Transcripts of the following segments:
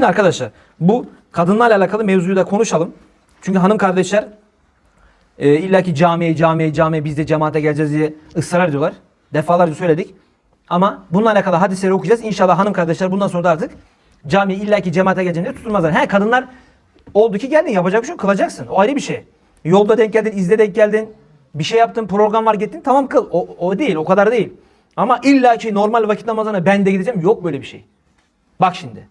Şimdi arkadaşlar bu kadınlarla alakalı mevzuyu da konuşalım. Çünkü hanım kardeşler e, illaki camiye camiye camiye biz de cemaate geleceğiz diye ısrar ediyorlar. Defalarca söyledik. Ama bununla alakalı hadisleri okuyacağız. İnşallah hanım kardeşler bundan sonra da artık camiye illaki cemaate geleceğini diye tutulmazlar. He kadınlar oldu ki geldin yapacak bir şey kılacaksın. O ayrı bir şey. Yolda denk geldin, izde denk geldin. Bir şey yaptın, program var gittin tamam kıl. O, o değil, o kadar değil. Ama illaki normal vakit namazına ben de gideceğim yok böyle bir şey. Bak şimdi.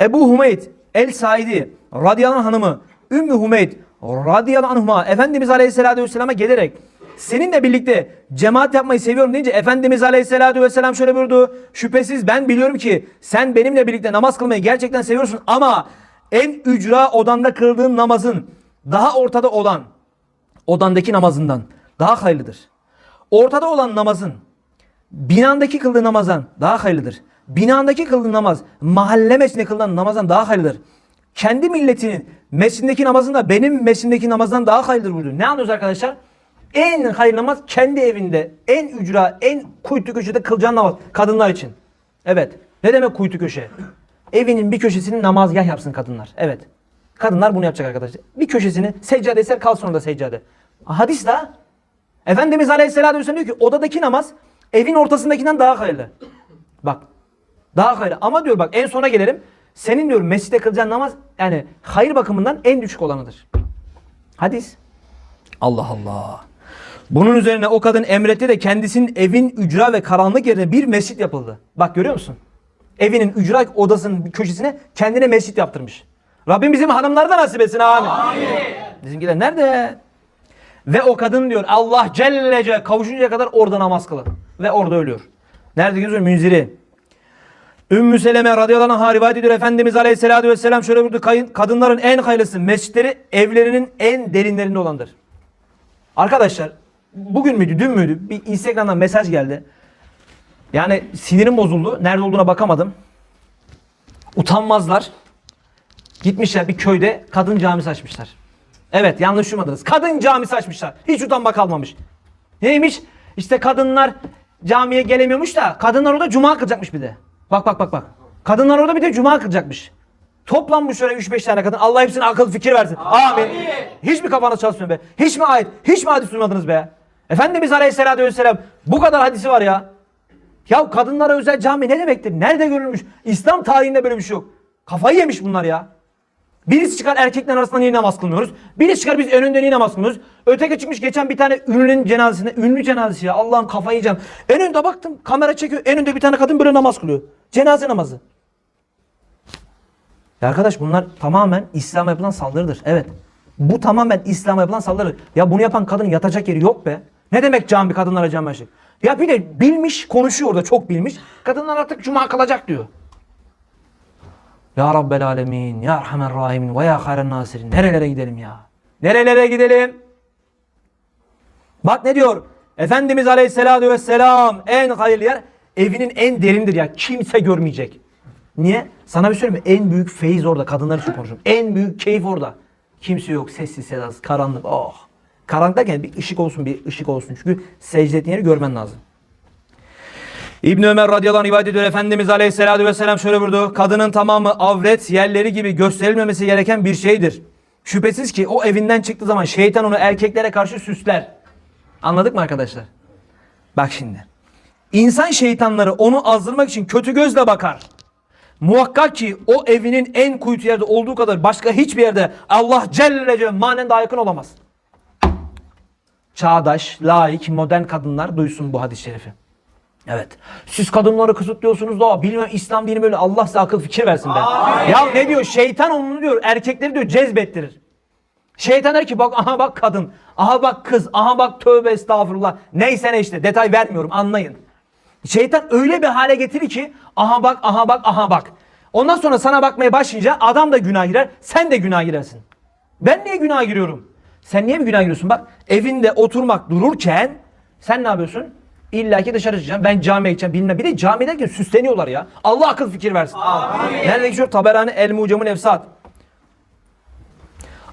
Ebu Humeyd El Saidi radıyallahu hanımı Ümmü Humeyd radıyallahu anhuma Efendimiz Aleyhisselatü Vesselam'a gelerek seninle birlikte cemaat yapmayı seviyorum deyince Efendimiz Aleyhisselatü Vesselam şöyle buyurdu. Şüphesiz ben biliyorum ki sen benimle birlikte namaz kılmayı gerçekten seviyorsun ama en ücra odanda kıldığın namazın daha ortada olan odandaki namazından daha hayırlıdır. Ortada olan namazın binandaki kıldığın namazdan daha hayırlıdır. Binandaki kıldığın namaz mahalle mescidinde kılınan namazdan daha hayırlıdır. Kendi milletinin mescidindeki namazın da benim mescidimdeki namazdan daha hayırlıdır buyurdu. Ne anlıyoruz arkadaşlar? En hayırlı namaz kendi evinde, en ücra, en kuytu köşede kılacağın namaz kadınlar için. Evet. Ne demek kuytu köşe? Evinin bir köşesini namazgah yapsın kadınlar. Evet. Kadınlar bunu yapacak arkadaşlar. Bir köşesini seccade eser kalsın orada seccade. Hadis daha. Efendimiz Aleyhisselatü Vesselam diyor ki odadaki namaz evin ortasındakinden daha hayırlı. Bak daha hayırlı. Ama diyor bak en sona gelelim. Senin diyor mescitte kılacağın namaz yani hayır bakımından en düşük olanıdır. Hadis. Allah Allah. Bunun üzerine o kadın emretti de kendisinin evin ücra ve karanlık yerine bir mescit yapıldı. Bak görüyor musun? Evinin ücra odasının bir köşesine kendine mescit yaptırmış. Rabbim bizim hanımları da nasip etsin amin. amin. Bizimkiler nerede? Ve o kadın diyor Allah Celle Celle kavuşuncaya kadar orada namaz kılın. Ve orada ölüyor. Nerede gözüküyor? Münziri. Ümmü Seleme radıyallahu anh'a rivayet ediyor. Efendimiz aleyhissalatü vesselam şöyle buyurdu. "Kayın- Kadınların en hayırlısı mescitleri evlerinin en derinlerinde olandır. Arkadaşlar bugün müydü dün müydü bir Instagram'dan mesaj geldi. Yani sinirim bozuldu. Nerede olduğuna bakamadım. Utanmazlar. Gitmişler bir köyde kadın camisi açmışlar. Evet yanlış duymadınız. Kadın camisi açmışlar. Hiç utanma kalmamış. Neymiş? İşte kadınlar camiye gelemiyormuş da kadınlar orada cuma kılacakmış bir de. Bak bak bak bak. Kadınlar orada bir de cuma kılacakmış. Toplanmış şöyle 3-5 tane kadın. Allah hepsine akıl fikir versin. Amin. Hiç mi kafanız çalışmıyor be? Hiç mi ayet? Hiç mi hadis duymadınız be? Efendimiz Aleyhisselatü Vesselam bu kadar hadisi var ya. Ya kadınlara özel cami ne demektir? Nerede görülmüş? İslam tarihinde böyle bir şey yok. Kafayı yemiş bunlar ya. Birisi çıkar erkekler arasında niye namaz kılmıyoruz? Birisi çıkar biz önünde niye namaz kılmıyoruz? Öteki çıkmış geçen bir tane ünlünün cenazesinde. Ünlü cenazesi ya. Allah'ım kafayı yiyeceğim. En önde baktım kamera çekiyor. En önde bir tane kadın böyle namaz kılıyor. Cenaze namazı. Ya arkadaş bunlar tamamen İslam'a yapılan saldırıdır. Evet. Bu tamamen İslam'a yapılan saldırı. Ya bunu yapan kadının yatacak yeri yok be. Ne demek cami kadınlara cami açık? Ya bir de bilmiş konuşuyor orada çok bilmiş. Kadınlar artık cuma kılacak diyor. Ya Rabbel Alemin, Ya Erhamer Rahimin ve Ya Hayren Nasirin. Nerelere gidelim ya? Nerelere gidelim? Bak ne diyor? Efendimiz Aleyhisselatü Vesselam en hayırlı yer evinin en derindir ya. Kimse görmeyecek. Niye? Sana bir söyleyeyim mi? En büyük feyiz orada. Kadınlar için konuşuyorum. En büyük keyif orada. Kimse yok. Sessiz sedasız. Karanlık. Oh. Karanlık derken bir ışık olsun bir ışık olsun. Çünkü secde yeri görmen lazım. İbn Ömer radıyallahu anh rivayet ediyor. Efendimiz aleyhissalatü vesselam şöyle buyurdu. Kadının tamamı avret yerleri gibi gösterilmemesi gereken bir şeydir. Şüphesiz ki o evinden çıktığı zaman şeytan onu erkeklere karşı süsler. Anladık mı arkadaşlar? Bak şimdi. İnsan şeytanları onu azdırmak için kötü gözle bakar. Muhakkak ki o evinin en kuytu yerde olduğu kadar başka hiçbir yerde Allah Celle Celle manen daha yakın olamaz. Çağdaş, laik, modern kadınlar duysun bu hadis-i şerifi. Evet. Siz kadınları kısıtlıyorsunuz da bilmem İslam dini böyle Allah size akıl fikir versin ben. Ya ne diyor? Şeytan onu diyor erkekleri diyor cezbettirir. Şeytan der ki bak aha bak kadın, aha bak kız, aha bak tövbe estağfurullah. Neyse ne işte detay vermiyorum anlayın. Şeytan öyle bir hale getirir ki aha bak aha bak aha bak. Ondan sonra sana bakmaya başlayınca adam da günah girer sen de günah girersin. Ben niye günah giriyorum? Sen niye mi günah giriyorsun? Bak evinde oturmak dururken sen ne yapıyorsun? İlla ki dışarı çıkacağım. Ben camiye gideceğim bilmem. Bir de cami derken süsleniyorlar ya. Allah akıl fikir versin. Nerede geçiyor? Taberani El Mucamul Efsat.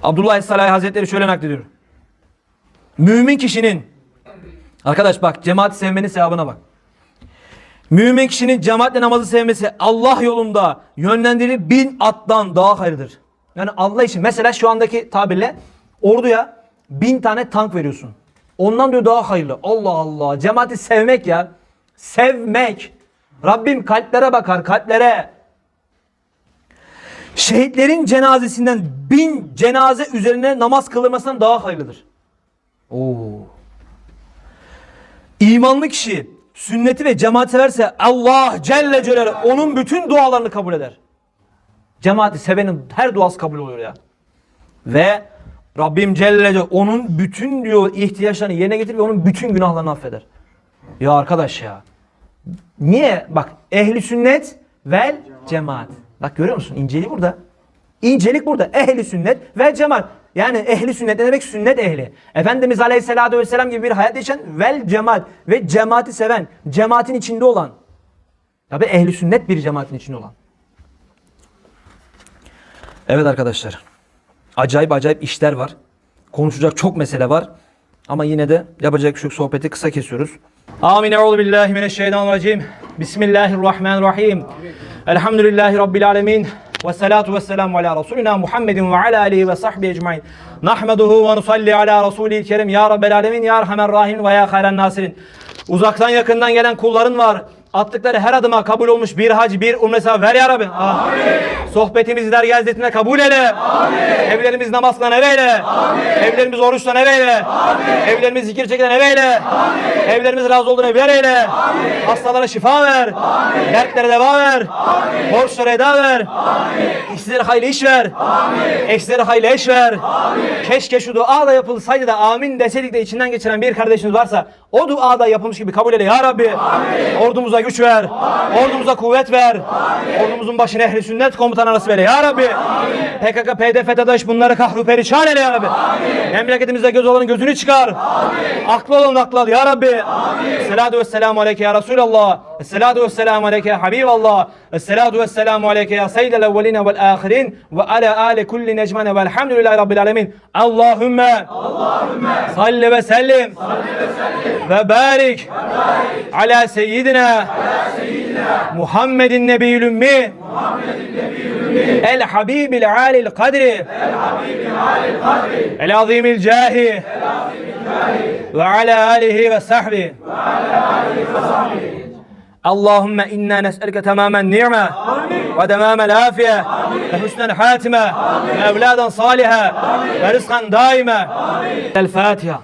Abdullah Es-Salahi Hazretleri şöyle naklediyor. Mümin kişinin Arkadaş bak cemaati sevmenin sevabına bak. Mümin kişinin cemaatle namazı sevmesi Allah yolunda yönlendirir bin attan daha hayırlıdır. Yani Allah için mesela şu andaki tabirle orduya bin tane tank veriyorsun. Ondan diyor daha hayırlı. Allah Allah. Cemaati sevmek ya. Sevmek. Rabbim kalplere bakar kalplere. Şehitlerin cenazesinden bin cenaze üzerine namaz kılınmasından daha hayırlıdır. Oo. İmanlı kişi sünneti ve cemaati severse Allah Celle Celaluhu onun bütün dualarını kabul eder. Cemaati sevenin her duası kabul oluyor ya. Ve Rabbim Celle Celaluhu onun bütün diyor ihtiyaçlarını yerine getirir ve onun bütün günahlarını affeder. Ya arkadaş ya. Niye? Bak ehli sünnet vel cemaat. Bak görüyor musun? İnceliği burada. İncelik burada. Ehli sünnet ve cemaat. Yani ehli sünnet ne demek? Sünnet ehli. Efendimiz Aleyhisselatü Vesselam gibi bir hayat yaşayan vel cemaat ve cemaati seven, cemaatin içinde olan. Tabi ehli sünnet bir cemaatin içinde olan. Evet arkadaşlar. Acayip acayip işler var. Konuşacak çok mesele var. Ama yine de yapacak bir şey yok. Sohbeti kısa kesiyoruz. Amin. Euzu billahi mineşşeytanirracim. Bismillahirrahmanirrahim. Elhamdülillahi rabbil alamin. Ve salatu ve selamu ala Resulina Muhammedin ve ala alihi ve sahbihi ecmain. Nahmeduhu ve nusalli ala Resulil kerim. Ya Rabbel alemin, Ya Erhamer Rahim ve Ya Hayren Nasirin. Uzaktan yakından gelen kulların var. Attıkları her adıma kabul olmuş bir hac, bir umre sevabı ver ya Rabbi. Amin. Sohbetimizi dergâh izzetine kabul eyle. Amin. Evlerimiz namazla eveyle. Amin. Evlerimiz oruçla eveyle. Amin. Evlerimiz zikir çekilen eveyle. Amin. Evlerimiz razı olduğunu evler eyle. Amin. Hastalara şifa ver. Amin. Dertlere deva ver. Amin. Borçlara eda ver. Amin. İşsizlere hayırlı iş ver. Amin. Eksilere hayırlı eş ver. Amin. Keşke şu dua da yapılsaydı da amin deseydik de içinden geçiren bir kardeşimiz varsa o dua da yapılmış gibi kabul eyle ya Rabbi. Amin. Ordumuza güç ver. Amin. Ordumuza kuvvet ver. Amin. Ordumuzun başına ehli sünnet komutanı arası ver ya Rabbi. Amin. PKK, PD, FETÖ'daş bunları kahru perişan eyle ya Rabbi. Amin. Memleketimizde göz olanın gözünü çıkar. Amin. Aklı olanın aklı al ya Rabbi. Amin. Esselatu vesselamu aleyke ya Resulallah. Esselatu vesselamu aleyke ya Habiballah. Esselatu vesselamu aleyke ya seyyidel evveline vel ahirin ve ala ale kulli necmane velhamdülillahi rabbil alemin. Allahümme Allahümme salli ve sellim ve barik ala seyyidina Muhammedin nebiyyül ümmi el habibil alil kadri el azimil cahi ve ala alihi ve sahbihi اللهم إنا نسألك تمام النعمة ودمام العافية وحسن الحاتمة وأولادا صالحة ورزقا دائما الفاتحة